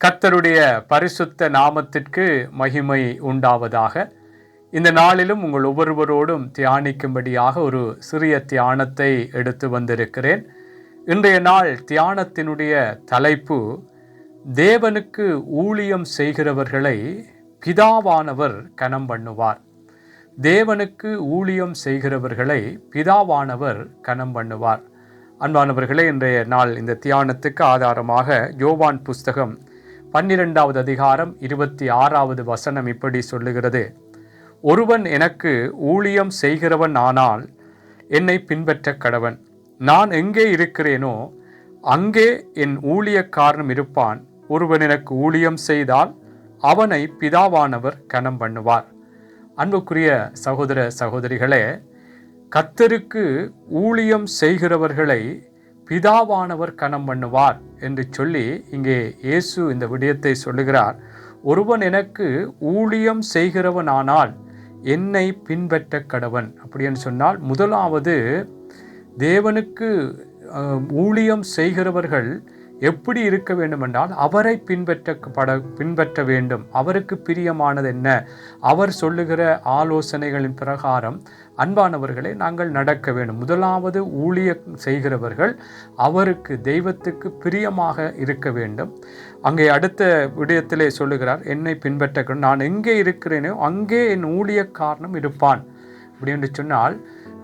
கத்தருடைய பரிசுத்த நாமத்திற்கு மகிமை உண்டாவதாக. இந்த நாளிலும் உங்கள் ஒவ்வொருவரோடும் தியானிக்கும்படியாக ஒரு சிறிய தியானத்தை எடுத்து வந்திருக்கிறேன். இன்றைய நாள் தியானத்தினுடைய தலைப்பு தேவனுக்கு ஊழியம் செய்கிறவர்களை பிதாவானவர் கனம் பண்ணுவார். தேவனுக்கு ஊழியம் செய்கிறவர்களை பிதாவானவர் கனம் பண்ணுவார். அன்பானவர்களே இன்றைய நாள் இந்த தியானத்துக்கு ஆதாரமாக யோவான் புஸ்தகம் பன்னிரெண்டாவது அதிகாரம் இருபத்தி ஆறாவது வசனம் இப்படி சொல்லுகிறது. ஒருவன் எனக்கு ஊழியம் செய்கிறவன் ஆனால் என்னை பின்பற்ற கடவன். நான் எங்கே இருக்கிறேனோ அங்கே என் ஊழியக்காரனும் இருப்பான். ஒருவன் எனக்கு ஊழியம் செய்தால் அவனை பிதாவானவர் கனம் பண்ணுவார். அன்புக்குரிய சகோதர சகோதரிகளே கத்தருக்கு ஊழியம் செய்கிறவர்களை பிதாவானவர் கனம் பண்ணுவார். என்று சொல்லி இங்கே இயேசு இந்த விடயத்தை சொல்லுகிறார். ஒருவன் எனக்கு ஊழியம் செய்கிறவனானால் என்னை பின்பற்ற கடவன் அப்படின்னு சொன்னால் முதலாவது தேவனுக்கு ஊழியம் செய்கிறவர்கள் எப்படி இருக்க வேண்டும் என்றால் அவரை பின்பற்றப்பட பின்பற்ற வேண்டும். அவருக்கு பிரியமானது என்ன? அவர் சொல்லுகிற ஆலோசனைகளின் பிரகாரம் அன்பானவர்களை நாங்கள் நடக்க வேண்டும். முதலாவது ஊழியம் செய்கிறவர்கள் அவருக்கு தெய்வத்துக்கு பிரியமாக இருக்க வேண்டும். அங்கே அடுத்த விடயத்திலே சொல்லுகிறார் என்னை பின்பற்ற நான் எங்கே இருக்கிறேனோ அங்கே என் ஊழியக்காரனும் இருப்பான். அப்படி என்று சொன்னால்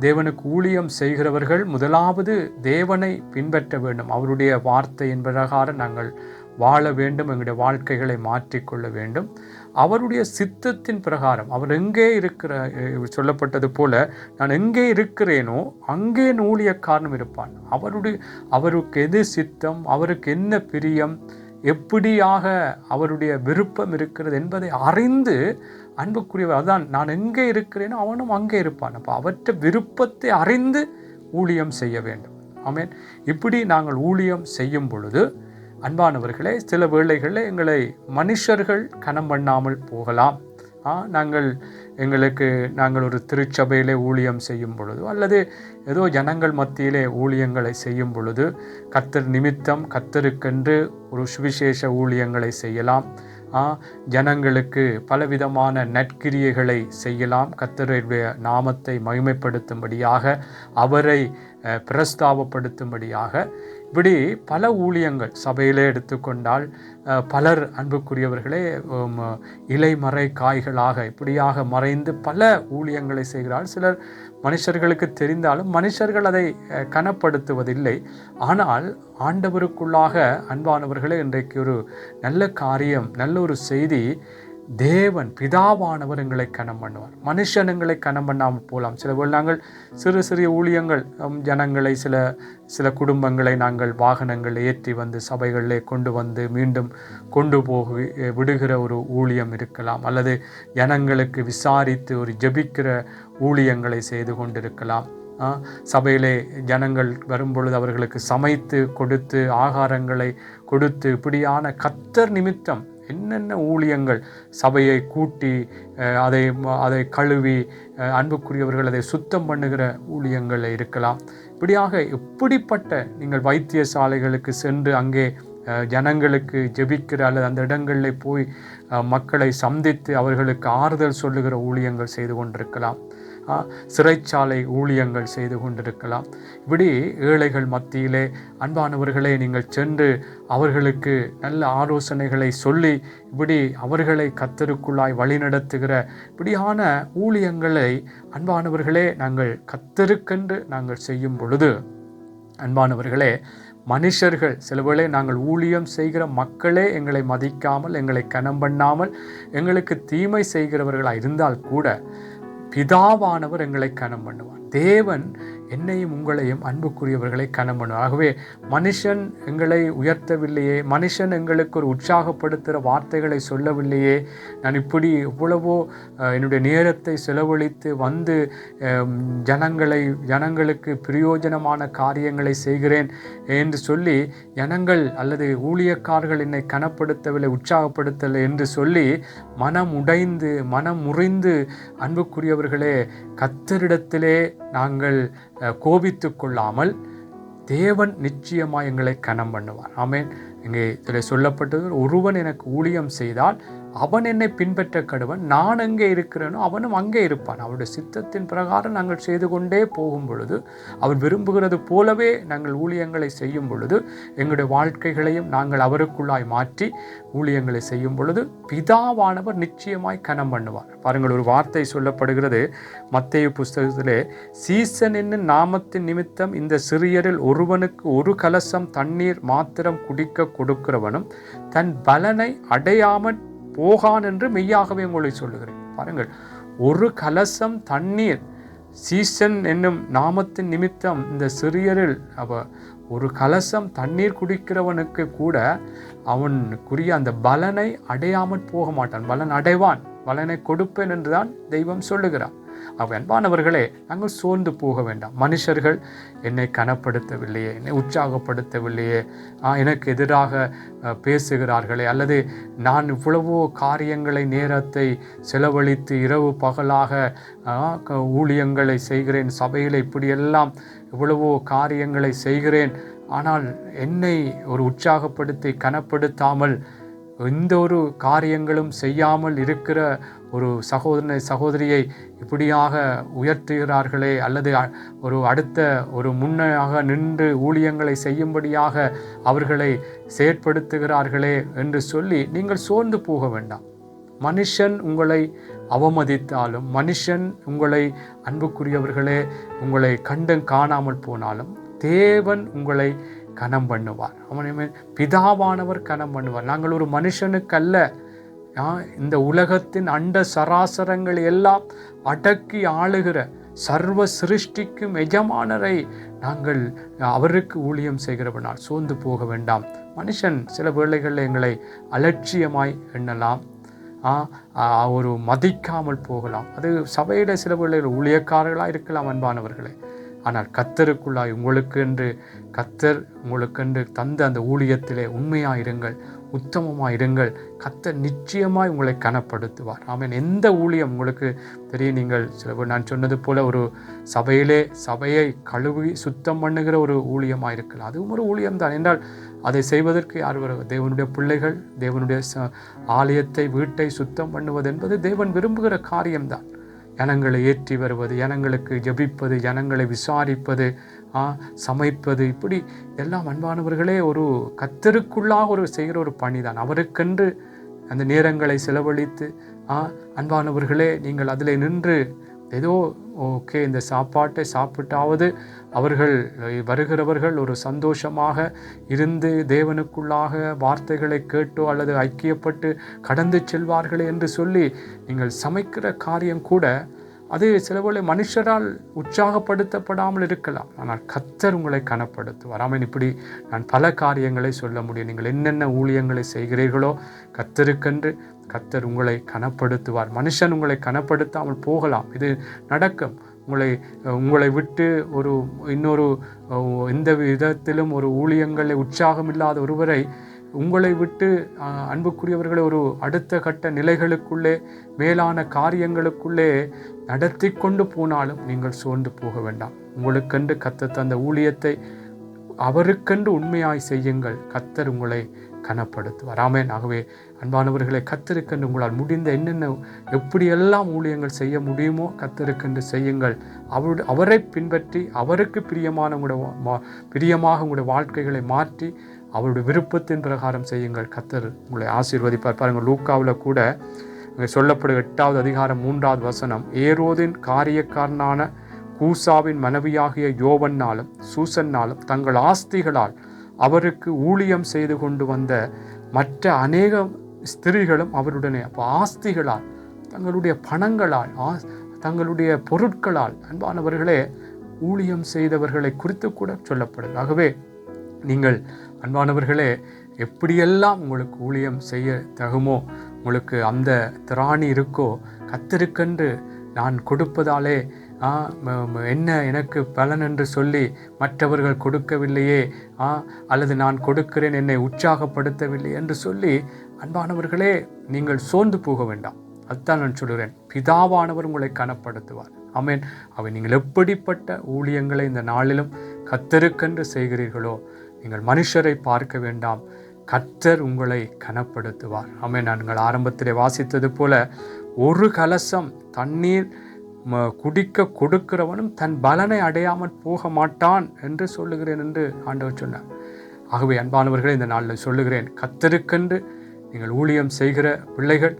தேவனுக்கு ஊழியம் செய்கிறவர்கள் முதலாவது தேவனை பின்பற்ற வேண்டும். அவருடைய வார்த்தையின் பிரகாரம் நாங்கள் வாழ வேண்டும். எங்களுடைய வாழ்க்கைகளை மாற்றிக்கொள்ள வேண்டும். அவருடைய சித்தத்தின் பிரகாரம் அவர் எங்கே இருக்கிற சொல்லப்பட்டது போல நான் எங்கே இருக்கிறேனோ அங்கே என் ஊழியக்காரனும் இருப்பான். அவருடைய அவருக்கு எது சித்தம் அவருக்கு என்ன பிரியம் எப்படியாக அவருடைய விருப்பம் இருக்கிறது என்பதை அறிந்து அன்புக்குரியவர் அதான் நான் எங்கே இருக்கிறேனோ அவனும் அங்கே இருப்பான். அப்போ அவற்ற விருப்பத்தை அறிந்து ஊழியம் செய்ய வேண்டும். ஆமேன். இப்படி நாங்கள் ஊழியம் செய்யும் பொழுது அன்பானவர்களே சில வேளைகளில் எங்களை மனுஷர்கள் கனம் பண்ணாமல் போகலாம். ஆ, நாங்கள் எங்களுக்கு நாங்கள் ஒரு திருச்சபையிலே ஊழியம் செய்யும் பொழுது அல்லது ஏதோ ஜனங்கள் மத்தியிலே ஊழியங்களை செய்யும் பொழுது கத்தர் நிமித்தம் கத்தருக்கென்று ஒரு சுவிசேஷ ஊழியங்களை செய்யலாம். ஆ, ஜனங்களுக்கு பலவிதமான நற்கிரியைகளை செய்யலாம். கத்தருடைய நாமத்தை மகிமைப்படுத்தும்படியாக அவரை பிரஸ்தாபப்படுத்தும்படியாக இப்படி பல ஊழியங்கள் சபையிலே எடுத்துக்கொண்டால் பலர் அன்புக்குரியவர்களே இலைமறை காய்களாக இப்படியாக மறைந்து பல ஊழியங்களை செய்கிறார். சிலர் மனுஷர்களுக்கு தெரிந்தாலும் மனுஷர்கள் அதை கனப்படுத்துவதில்லை. ஆனால் ஆண்டவருக்குள்ளாக அன்பானவர்களே இன்றைக்கு ஒரு நல்ல காரியம் நல்ல ஒரு செய்தி தேவன் பிதாவானவர் எங்களை கனம் பண்ணுவார். மனுஷன் எங்களை கனம் பண்ணாமல் போகலாம். சில நாங்கள் சிறு சிறிய ஊழியங்கள் ஜனங்களை சில சில குடும்பங்களை நாங்கள் வாகனங்கள் ஏற்றி வந்து சபைகளிலே கொண்டு வந்து மீண்டும் கொண்டு போக விடுகிற ஒரு ஊழியம் இருக்கலாம். அல்லது ஜனங்களுக்கு விசாரித்து ஒரு ஜெபிக்கிற ஊழியங்களை செய்து கொண்டிருக்கலாம். சபையிலே ஜனங்கள் வரும்பொழுது அவர்களுக்கு சமைத்து கொடுத்து ஆகாரங்களை கொடுத்து இப்படியான கத்தர் நிமித்தம் என்னென்ன ஊழியங்கள் சபையை கூட்டி அதை அதை கழுவி அன்புக்குரியவர்கள் அதை சுத்தம் பண்ணுகிற ஊழியங்கள் இருக்கலாம். இப்படியாக எப்படிப்பட்ட நீங்கள் வைத்தியசாலைகளுக்கு சென்று அங்கே ஜனங்களுக்கு ஜெபிக்கிற அல்லது அந்த இடங்களில் போய் மக்களை சந்தித்து அவர்களுக்கு ஆறுதல் சொல்லுகிற ஊழியங்கள் செய்து கொண்டிருக்கலாம். சிறைச்சாலை ஊழியங்கள் செய்து கொண்டிருக்கலாம். இப்படி ஏழைகள் மத்தியிலே அன்பானவர்களே நீங்கள் சென்று அவர்களுக்கு நல்ல ஆலோசனைகளை சொல்லி இப்படி அவர்களை கத்தருக்குள்ளாய் வழிநடத்துகிற இப்படியான ஊழியங்களை அன்பானவர்களே நாங்கள் கத்தருக்கென்று நாங்கள் செய்யும் பொழுது அன்பானவர்களே மனுஷர்கள் சிலவேளை நாங்கள் ஊழியம் செய்கிற மக்களே எங்களை மதிக்காமல் எங்களை கனம் பண்ணாமல் எங்களுக்கு தீமை செய்கிறவர்களாக இருந்தால் கூட பிதாவானவர் எங்களை கனம் பண்ணுவார். தேவன் என்னையும் உங்களையும் அன்புக்குரியவர்களை கனம் ஆகவே மனுஷன் எங்களை உயர்த்தவில்லையே மனுஷன் எங்களுக்கு ஒரு உற்சாகப்படுத்துகிற வார்த்தைகளை சொல்லவில்லையே. நான் இப்படி எவ்வளவோ என்னுடைய நேரத்தை செலவழித்து வந்து ஜனங்களை ஜனங்களுக்கு பிரயோஜனமான காரியங்களை செய்கிறேன் என்று சொல்லி ஜனங்கள் அல்லது ஊழியக்காரர்கள் என்னை கனப்படுத்தவில்லை உற்சாகப்படுத்தவில்லை என்று சொல்லி மனம் உடைந்து மனம் முறிந்து அன்புக்குரியவர்களே கத்தரிடத்திலே நாங்கள் கோபித்து கொள்ளாமல் தேவன் நிச்சயமாக எங்களை கனம் பண்ணுவார் ஆமேன். இங்கே இதில் சொல்லப்பட்டது ஒருவன் எனக்கு ஊழியம் செய்தால் அவன் என்னை பின்பற்ற கடுவன் நான் எங்கே இருக்கிறேனோ அவனும் அங்கே இருப்பான். அவருடைய சித்தத்தின் பிரகாரம் நாங்கள் செய்து கொண்டே போகும் பொழுது அவர் விரும்புகிறது போலவே நாங்கள் ஊழியங்களை செய்யும் பொழுது எங்களுடைய வாழ்க்கைகளையும் நாங்கள் அவருக்குள்ளாய் மாற்றி ஊழியங்களை செய்யும் பொழுது பிதாவானவர் நிச்சயமாய் கனம் பண்ணுவார். பாருங்கள் ஒரு வார்த்தை சொல்லப்படுகிறது. மத்திய புஸ்தகத்திலே சீசன் என்னும் நாமத்தின் நிமித்தம் இந்த சிறியரில் ஒருவனுக்கு ஒரு கலசம் தண்ணீர் மாத்திரம் குடிக்க கொடுக்கிறவனும் தன் பலனை அடையாமல் போகான் என்று மெய்யாகவே உங்களை சொல்லுகிறேன். பாருங்கள் ஒரு கலசம் தண்ணீர் சீசன் என்னும் நாமத்தின் நிமித்தம் இந்த சிறியரில் அவ ஒரு கலசம் தண்ணீர் குடிக்கிறவனுக்கு கூட அவனுக்குரிய அந்த பலனை அடையாமல் போக மாட்டான். பலன் அடைவான் பலனை கொடுப்பேன் என்றுதான் தெய்வம் சொல்லுகிறான். அவ அன்பானவர்களே நாங்கள் சோர்ந்து போக வேண்டாம். மனுஷர்கள் என்னை கனப்படுத்தவில்லையே என்னை உற்சாகப்படுத்தவில்லையே. எனக்கு எதிராக பேசுகிறார்களே அல்லது நான் இவ்வளவோ காரியங்களை நேரத்தை செலவழித்து இரவு பகலாக ஊழியங்களை செய்கிறேன் சபையில் இப்படியெல்லாம் இவ்வளவோ காரியங்களை செய்கிறேன். ஆனால் என்னை ஒரு உற்சாகப்படுத்தி கனப்படுத்தாமல் எந்த ஒரு காரியங்களும் செய்யாமல் இருக்கிற ஒரு சகோதரனை சகோதரியை இப்படியாக உயர்த்துகிறார்களே அல்லது ஒரு அடுத்த ஒரு முன்னாக நின்று ஊழியங்களை செய்யும்படியாக அவர்களை செயற்படுத்துகிறார்களே என்று சொல்லி நீங்கள் சோர்ந்து போக வேண்டாம். மனுஷன் உங்களை அவமதித்தாலும் மனுஷன் உங்களை அன்புக்குரியவர்களே உங்களை கண்டும் காணாமல் போனாலும் தேவன் உங்களை கனம் பண்ணுவார். அவனை பிதாவானவர் கனம் பண்ணுவார். நாங்கள் ஒரு மனுஷனுக்கல்ல. ஆ, இந்த உலகத்தின் அண்ட சராசரங்கள் எல்லாம் அடக்கி ஆளுகிற சர்வ சிருஷ்டிக்கும் எஜமானரை நாங்கள் அவருக்கு ஊழியம் செய்கிறவனால் சோர்ந்து போக வேண்டாம். மனுஷன் சில வேளைகளில் எங்களை அலட்சியமாய் எண்ணலாம். ஆ, ஒரு மதிக்காமல் போகலாம். அது சபையில் சில வேளைகள் ஊழியக்காரர்களாக இருக்கலாம் அன்பானவர்களே. ஆனால் கத்தருக்குள்ளாய் உங்களுக்கென்று கத்தர் உங்களுக்கென்று தந்த அந்த ஊழியத்திலே உண்மையாயிருங்கள் உத்தமமாயிருங்கள். கத்தர் நிச்சயமாய் உங்களை கனப்படுத்துவார். ஆமென். எந்த ஊழியம் உங்களுக்கு தெரியும்? நீங்கள் சில நான் சொன்னது போல் ஒரு சபையிலே சபையை கழுவி சுத்தம் பண்ணுகிற ஒரு ஊழியமாக இருக்கலாம். அதுவும் ஒரு ஊழியம் தான் என்றால் அதை செய்வதற்கு யார் வர தேவனுடைய பிள்ளைகள் தேவனுடைய ச- ஆலயத்தை வீட்டை சுத்தம் பண்ணுவது என்பது தேவன் விரும்புகிற காரியம்தான். ஜனங்களை ஏற்றி வருவது ஜனங்களுக்கு ஜெபிப்பது ஜனங்களை விசாரிப்பது ஆ, சமைப்பது. இப்படி எல்லாம் அன்பானவர்களே ஒரு கத்தருக்குள்ளாக ஒரு செய்கிற ஒரு பணிதான். அவருக்கென்று அந்த நேரங்களை செலவழித்து ஆ, அன்பானவர்களே நீங்கள் அதில் நின்று ஏதோ ஓகே இந்த சாப்பாட்டை சாப்பிட்டாவது அவர்கள் வருகிறவர்கள் ஒரு சந்தோஷமாக இருந்து தேவனுக்குள்ளாக வார்த்தைகளை கேட்டோ அல்லது ஐக்கியப்பட்டு கடந்து செல்வார்களே என்று சொல்லி நீங்கள் சமைக்கிற காரியம் கூட அது சிலவேளை மனுஷரால் உற்சாகப்படுத்தப்படாமல் இருக்கலாம். ஆனால் கத்தர் உங்களை கனப்படுத்துவார். ஆமென். இப்படி நான் பல காரியங்களை சொல்ல முடியும். நீங்கள் என்னென்ன ஊழியங்களை செய்கிறீர்களோ கத்தருக்கென்று கத்தர் உங்களை கனப்படுத்துவார். மனுஷன் உங்களை கனப்படுத்தாமல் போகலாம். இது நடக்கும். உங்களை உங்களை விட்டு ஒரு இன்னொரு எந்த விதத்திலும் ஒரு ஊழியங்களை உற்சாகம் இல்லாத ஒருவரை உங்களை விட்டு அன்புக்குரியவர்களை ஒரு அடுத்த கட்ட நிலைகளுக்குள்ளே மேலான காரியங்களுக்குள்ளே நடத்தி கொண்டு போனாலும் நீங்கள் சோர்ந்து போக வேண்டாம். உங்களுக்கென்று கத்த தந்த ஊழியத்தை அவருக்கென்று உண்மையாய் செய்யுங்கள். கத்தர் உங்களை கனப்படுத்துவார். ஆமேன். ஆகவே அன்பானவர்களை கத்திருக்கென்று உங்களால் முடிந்த என்னென்ன எப்படியெல்லாம் ஊழியங்கள் செய்ய முடியுமோ கத்திருக்கென்று செய்யுங்கள். அவருடைய அவரை பின்பற்றி அவருக்கு பிரியமான உங்களுடைய பிரியமாக உங்களுடைய வாழ்க்கைகளை மாற்றி அவருடைய விருப்பத்தின் பிரகாரம் செய்யுங்கள். கத்தர் உங்களை ஆசீர்வதிப்பார். பாருங்கள் லூக்காவில் கூட இங்கே சொல்லப்படும் எட்டாவது அதிகாரம் மூன்றாவது வசனம் ஏரோதின் காரியக்காரனான கூசாவின் மனைவியாகிய யோவன்னாலும் சூசன்னாலும் தங்கள் ஆஸ்திகளால் அவருக்கு ஊழியம் செய்து கொண்டு வந்த மற்ற அநேக ஸ்திரீகளும் அவருடனே அப்போ ஆஸ்திகளால் தங்களுடைய பணங்களால் ஆஸ் தங்களுடைய பொருட்களால் அன்பானவர்களே ஊழியம் செய்தவர்களை குறித்து கூட சொல்லப்படுது ஆகவே நீங்கள் அன்பானவர்களே எப்படியெல்லாம் உங்களுக்கு ஊழியம் செய்ய தகுமோ உங்களுக்கு அந்த திராணி இருக்கோ கத்திருக்கென்று நான் கொடுப்பதாலே ஆ, என்ன எனக்கு பலன் என்று சொல்லி மற்றவர்கள் கொடுக்கவில்லையே ஆ, அல்லது நான் கொடுக்கிறேன் என்னை உற்சாகப்படுத்தவில்லை என்று சொல்லி அன்பானவர்களே நீங்கள் சோர்ந்து போக வேண்டாம். அதுதான் நான் சொல்கிறேன் பிதாவானவர் உங்களை கனப்படுத்துவார். ஆமென். அவை நீங்கள் எப்படிப்பட்ட ஊழியங்களை இந்த நாளிலும் கத்தருக்கென்று செய்கிறீர்களோ நீங்கள் மனுஷரை பார்க்க வேண்டாம். கத்தர் உங்களை கனப்படுத்துவார். ஆமென். நாங்கள் ஆரம்பத்திலே வாசித்தது போல ஒரு கலசம் தண்ணீர் ம- குடிக்க கொடுக்கிறவனும் தன் பலனை அடையாமல் போக மாட்டான் என்று சொல்லுகிறேன் என்று ஆண்டவர் சொன்னார். ஆகவே அன்பானவர்களே இந்த நாளில் சொல்லுகிறேன் கத்தருக்கென்று நீங்கள் ஊழியம் செய்கிற பிள்ளைகள்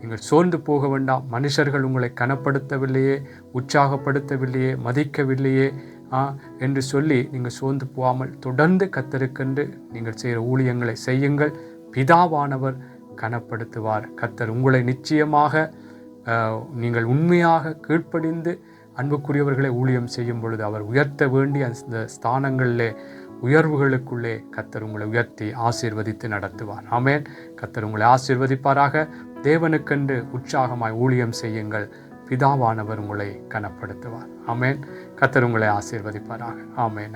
நீங்கள் சோர்ந்து போக வேண்டாம். மனுஷர்கள் உங்களை கனப்படுத்தவில்லையே உற்சாகப்படுத்தவில்லையே மதிக்கவில்லையே ஆ, என்று சொல்லி நீங்கள் சோர்ந்து போகாமல் தொடர்ந்து கத்தருக்கென்று நீங்கள் செய்கிற ஊழியங்களை செய்யுங்கள். பிதாவானவர் கனப்படுத்துவார். கத்தர் உங்களை நிச்சயமாக நீங்கள் உண்மையாக கீழ்ப்படிந்து அன்புக்குரியவர்களை ஊழியம் செய்யும் பொழுது அவர் உயர்த்த வேண்டிய அந்த ஸ்தானங்களிலே உயர்வுகளுக்குள்ளே கத்தர் உங்களை உயர்த்தி ஆசீர்வதித்து நடத்துவார். ஆமேன். கத்தர் உங்களை ஆசீர்வதிப்பாராக. தேவனுக்கென்று உற்சாகமாய் ஊழியம் செய்யுங்கள். பிதாவானவர் உங்களை கனப்படுத்துவார். ஆமேன். கத்தர் உங்களை ஆசீர்வதிப்பாராக. ஆமென்.